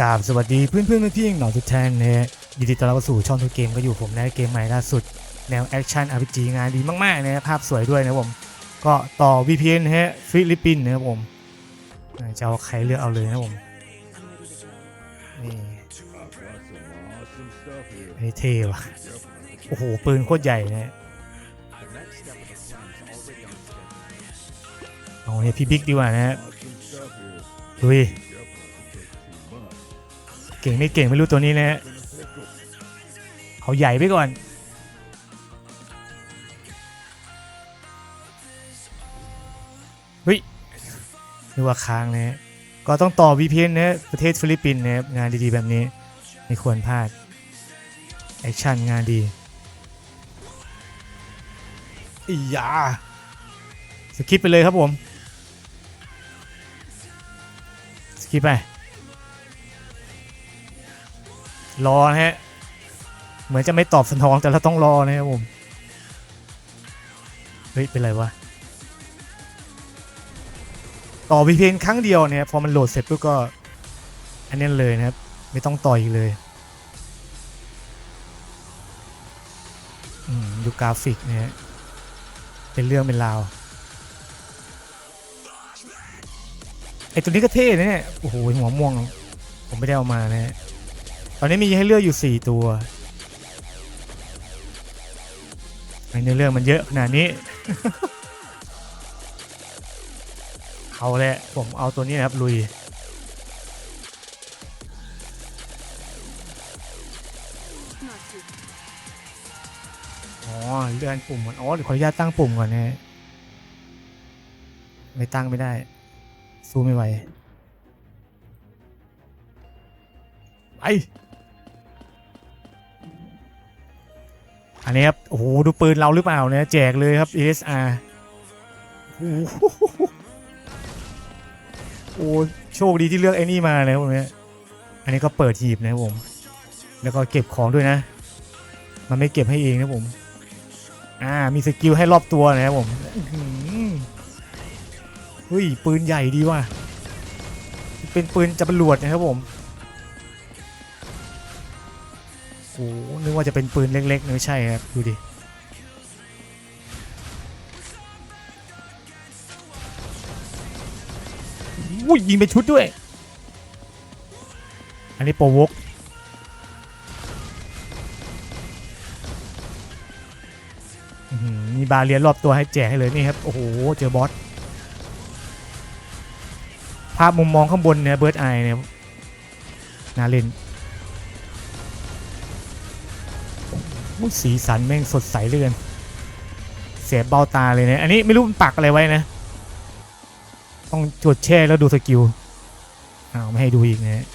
กราบสวัสดีเพื่อนเพื่อนๆพี่ๆหนอทุกท่านนะยินดีต้อนรับสู่ช่องทุกเกมก็อยู่ผมในเกมใหม่ล่าสุด แนวแอคชั่น RPG งานดีมากๆนะฮะภาพสวยด้วยนะผม ก็ต่อ VPN นะฮะฟิลิปปินส์นะครับผมจะเอาใครเลือกเอาเลยนะผมนี่เฮ้ยเท่ว่ะโอ้โห ปืนโคตรใหญ่นะเอาเนี่ยพี่บิ๊กดีกว่านะฮะดูดิ เก่งไม่เก่งไม่รู้ตัวนี้นะฮะเอาใหญ่ไปก่อน เฮ้ยนึกว่าค้างนะฮะก็ต้องต่อ VPN นะฮะประเทศฟิลิปปินส์นะครับงานดีๆแบบนี้ ไม่ควรพลาด แอคชั่นงานดีอียาสคิปไปเลยครับผมสคิปไป รอนะฮะ เหมือนจะไม่ตอบสนองแต่เราต้องรอนะครับผม เฮ้ย เป็นไรวะ ต่อ VPN ครั้งเดียวเนี่ยพอมันโหลดเสร็จปุ๊บก็ อันนี้เลยนะครับ ไม่ต้องต่ออีกเลยอืมดูกราฟิกเนะฮะเป็นเรื่องเป็นราวไอตัวนี้ก็เท่นะเนี่ย โอ้โหหัวม่วง ผมไม่ได้เอามานะฮะ ตอนนี้มีให้เลือกอยู่ 4 ตัวในเนื้อเรื่องมันเยอะขนาดนี้ เอาแหละผมเอาตัวนี้นะครับลุย อ๋อเลื่อนปุ่มก่อนอ๋อเดี๋ยวขออนุญาตตั้งปุ่มก่อนนะฮะไม่ตั้งไม่ได้ สู้ไม่ไหว ไป อันนี้ครับ โอ้โห ดูปืนเราหรือเปล่าเนี่ยแจกเลยครับ ESR โอ้โหโอ้โชคดีที่เลือกไอ้นี่มาเลยผมเนี่ยอันนี้ก็เปิดหีบนะผม แล้วก็เก็บของด้วยนะ มันไม่เก็บให้เองนะผม อ่า มีสกิลให้รอบตัวนะครับผมเฮ้ย ปืนใหญ่ดีว่ะ เป็นปืนจะบรรลวดนะครับผม นึกว่าจะเป็นปืนเล็กๆไม่ใช่ครับ ดูดิ อุ้ยยิงเป็นชุดด้วย อันนี้โปรวกอื้อหือมีบาเรียนรอบตัวให้แจกให้เลยนี่ครับ โอ้โห เจอบอส ภาพมุมมองข้างบนเนี่ยเบิร์ดไอเนี่ยน่าเล่น สีสันแม่งสดใสเลยกันเสียบเบ้าตาเลยเนี่ยอันนี้ไม่รู้มันปักอะไรไว้นะ ต้องจดแช่แล้วดูสกิลอ้าวไม่ให้ดูอีกนะ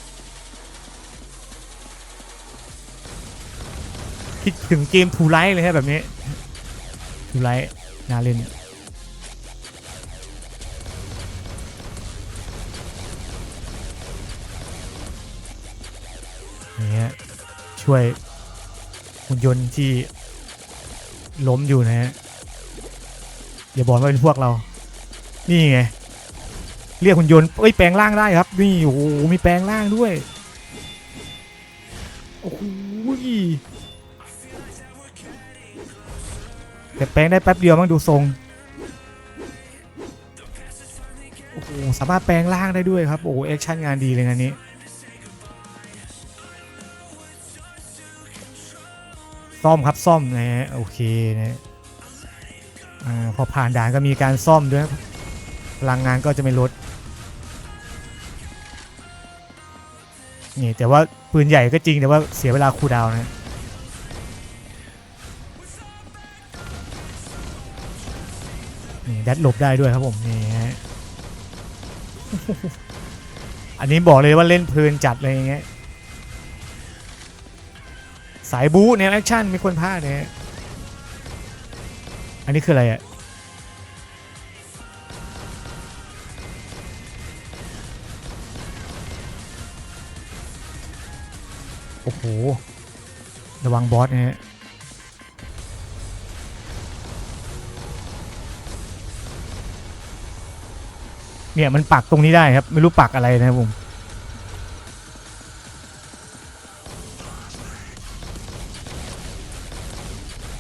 คิดถึงเกมทูไลท์เลยฮะแบบนี้ทูไลท์น่าเล่นนี่ฮะช่วย หุ่นยนต์ที่ล้มอยู่นะฮะอย่าบอกว่าเป็นพวกเรา นี่ไง เรียกหุ่นยนต์เอ้ยแปลงร่างได้ครับ นี่โอ้โหมีแปลงร่างด้วย โอ้โหแต่แปลงได้แป๊บเดียวมั้งดูทรง โอ้โหสามารถแปลงร่างได้ด้วยครับ โอ้โหแอคชั่นงานดีเลยงานนี้ ซ่อมครับซ่อมนะฮะโอเคนะอพอผ่านด่านก็มีการซ่อมด้วยพลังงานก็จะไม่ลดนี่แต่ว่าปืนใหญ่ก็จริงแต่ว่าเสียเวลาคูดาวน์นะนี่ดัดหลบได้ด้วยครับผมนี่ฮะอันนี้บอกเลยว่าเล่นเพลินจัดเลยอย่างเงี้ยายบู๊แนวแอคชั่นไม่ควรพลาดนะฮะอันนี้คืออะไรอะโอ้โห ระวังบอสนะฮะเนี่ยมันปักตรงนี้ได้ครับ ไม่รู้ปักอะไรนะครับผม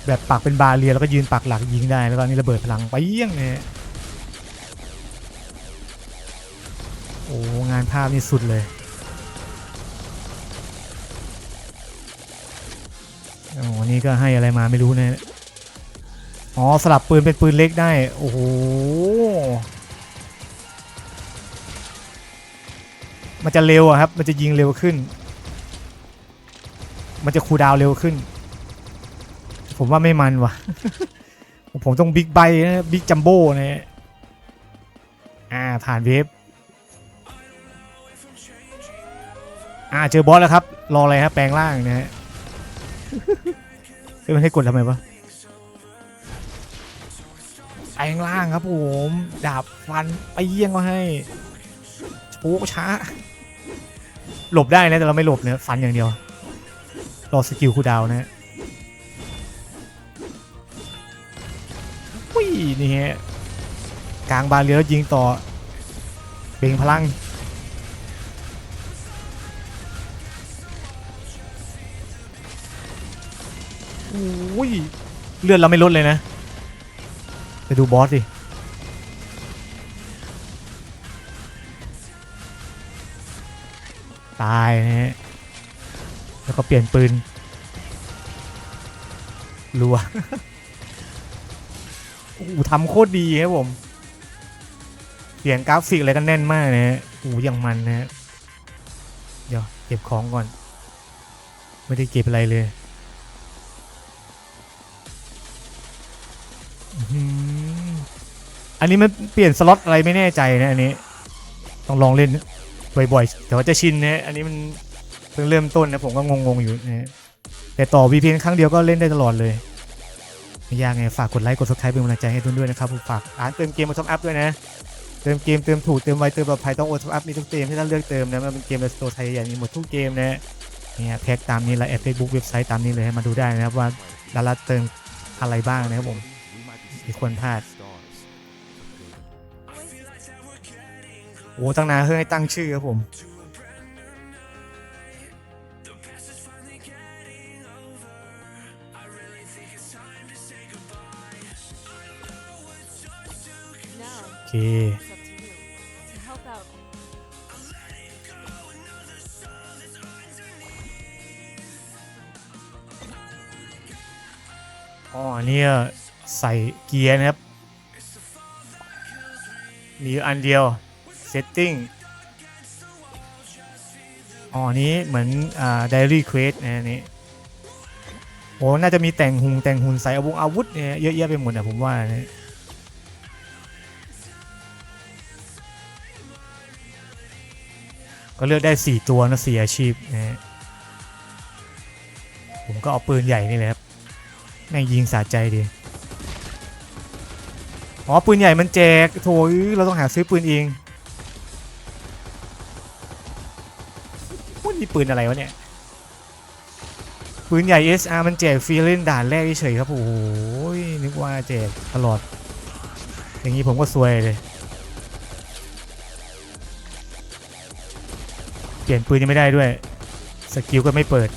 แบบปักเป็นบาเรียแล้วก็ยืนปักหลักยิงได้แล้วก็อันนี่ระเบิดพลังไปเยี่ยงเนี่ยโอ้งานภาพนี่สุดเลยโอ้นี่ก็ให้อะไรมาไม่รู้นะอ๋อสลับปืนเป็นปืนเล็กได้ โอ้โหมันจะเร็วอะครับ มันจะยิงเร็วขึ้น มันจะคูดาวเร็วขึ้น ผมว่าไม่มันว่ะ ผมต้องบิ๊กไบค์นะบิ๊กจัมโบ้นะฮะอ่าผ่านเวฟอ่าเจอบอสแล้วครับ รออะไรครับแปลงร่างนะฮะเฮ้ยมันให้กดทำไมวะแปลงร่างครับผมดาบฟันไปเยี่ยงก็ให้โชกช้า หลบได้นะแต่เราไม่หลบเนี่ยฟันอย่างเดียว รอสกิลคูลดาวน์นะฮะ นี่ฮะกลางบาเรือแล้วยิงต่อเบ่งพลังอุ้ยเลือดเราไม่ลดเลยนะไปดูบอสดิตายนะฮะแล้วก็เปลี่ยนปืนรัว โอ้โหทำโคตรดีครับผม เสียงกราฟิกอะไรก็แน่นมากนะฮะโอ้โหอย่างมันนะฮะเดี๋ยวเก็บของก่อน ไม่ได้เก็บอะไรเลยอืมอันนี้มันเปลี่ยนสล็อตอะไรไม่แน่ใจนะอันนี้ ต้องลองเล่นบ่อยๆแต่ว่าจะชินนะอันนี้มันเพิ่งเริ่มต้นนะผมก็งงๆอยู่นะแต่ต่อ VPN ครั้งเดียวก็เล่นได้ตลอดเลย ไม่ยากไงฝากกดไลค์กด subscribe เป็นกำลังใจให้ทุนด้วยนะครับฝากร้านเติมเกมมาท็อปอัพด้วยนะเติมเกมเติมถูกเติมไวเติมปลอดภัยต้องโอท็อปอัพมีทุกเกมที่ท่านเลือกเติมนะมันเป็นเกมในสโตร์ไทยอย่างนี้หมดทุกเกมนะเนี่ยแพ็กตามนี้และแอปเฟซบุ๊กเว็บไซต์ตามนี้เลยให้มาดูได้นะครับว่าดาราเติมอะไรบ้างนะครับผมมีคนพลาดโอ้ตั้งนานเพื่อให้ตั้งชื่อครับผม คอ๋ออันนี่ใส่เกียร์นะครับ มีอันเดียว setting อ๋อนี้เหมือนอ่า diary quest นะอันนี้โอ้น่าจะมีแต่งหุงแต่งหุ่นใส่อาวุธอาวุธเนี่ยเยอะแยะไปหมดอะผมว่านะ ก็เลือกได้ 4 ตัวนะสี่อาชีพนะฮะผมก็เอาปืนใหญ่นี่แหละครับแม่งยิงสะใจดีอ๋อปืนใหญ่มันแจกโถเราต้องหาซื้อปืนเองว่านี่ปืนอะไรวะเนี่ยปืนใหญ่ SR มันแจกฟรีเล่นด่านแรกเฉยครับโอ้โหนึกว่าแจกตลอด อย่างนี้ผมก็ซวยเลย เปลี่ยนปืนยังไม่ได้ด้วย สกิลก็ไม่เปิด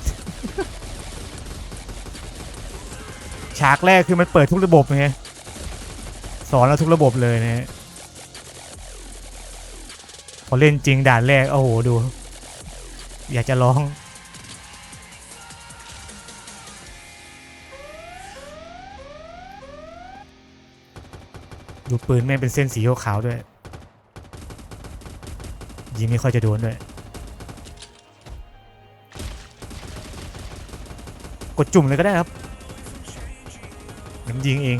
ฉากแรกคือมันเปิดทุกระบบไงสอนเราทุกระบบเลยนะฮะพอเล่นจริงด่านแรก โอ้โห ดู อยากจะร้อง ดูปืนแม่งเป็นเส้นสีขาวด้วย ยิงไม่ค่อยจะโดนด้วย กดจุ่มเลยก็ได้ครับมันยิงเอง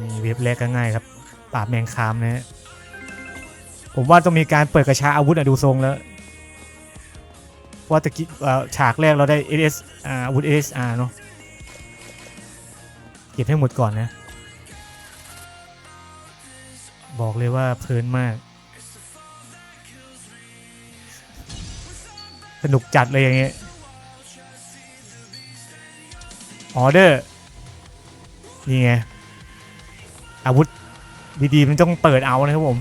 มีเว็บแรกก็ง่ายครับ ปราบแมงคามนะฮะผมว่าต้องมีการเปิดกระชาอาวุธอะดูทรงแล้วเพราะว่าตะกี้ฉากแรกเราได้ SS อาอาวุธ SSR เนาะเก็บให้หมดก่อนนะ บอกเลยว่าเพลินมาก สนุกจัดเลยอย่างเงี้ยออเดอร์นี่ไง อาวุธดีๆมันต้องเปิดเอานะครับผม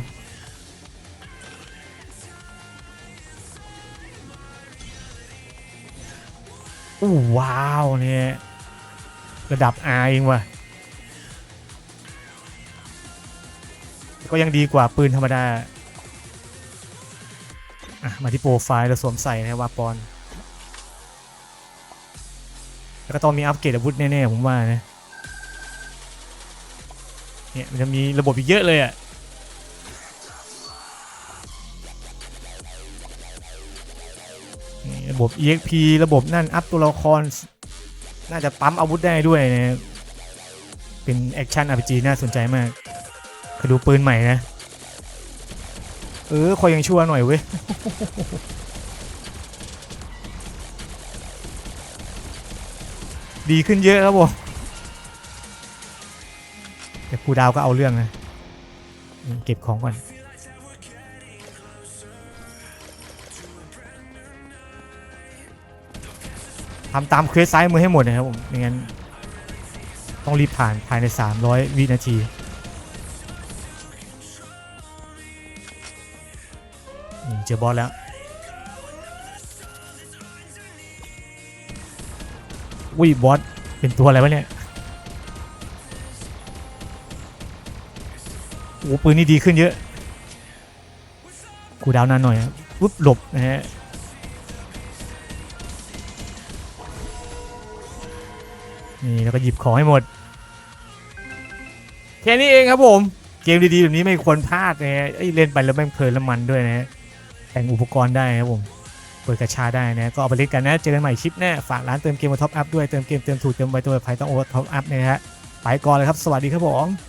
อู้ว้าวเนี่ยระดับอาเองวะก็ยังดีกว่าปืนธรรมดา มาที่โปรไฟล์เราสวมใส่นะวาปอนแล้วก็ต้องมีอัปเกรดอาวุธแน่ๆผมว่านะเนี่ยมันจะมีระบบอีกเยอะเลยอะระบบ EXP ระบบนั่นอัพตัวละคร น่าจะปั๊มอาวุธได้ด้วยนะเป็นแอคชั่น RPG น่าสนใจมากเคยดูปืนใหม่นะ เออคอยยังชั่วหน่อยเว้ยดีขึ้นเยอะครับผมแต่ครูดาวก็เอาเรื่องนะ เก็บของก่อน ทำตามเควสซ้ายมือให้หมดนะครับผมไม่งั้น ต้องรีบผ่านภายใน 300 วินาที เจอบอสแล้วอุ้ยบอสเป็นตัวอะไรวะเนี่ยโอ้ปืนนี่ดีขึ้นเยอะกูดาวนานหน่อยปุ๊บหลบนะฮะนี่แล้วก็หยิบของให้หมด แค่นี้เองครับผม เกมดีๆแบบนี้ไม่ควรพลาดนะฮะเอ้ยเล่นไปแล้วแม่งเพลินแล้วมันด้วยนะฮะ แต่งอุปกรณ์ได้นะครับผมเปิดกระชาได้นะก็เอาไปเล่นกันนะเจอกันใหม่คลิปหน้าฝากร้านเติมเกมมาท็อปอัพด้วยเติมเกมเติมถูกเติมไวตัวไฟต้องโอเวอร์ท็อปอัพนะฮะไปก่อนเลยครับสวัสดีครับผม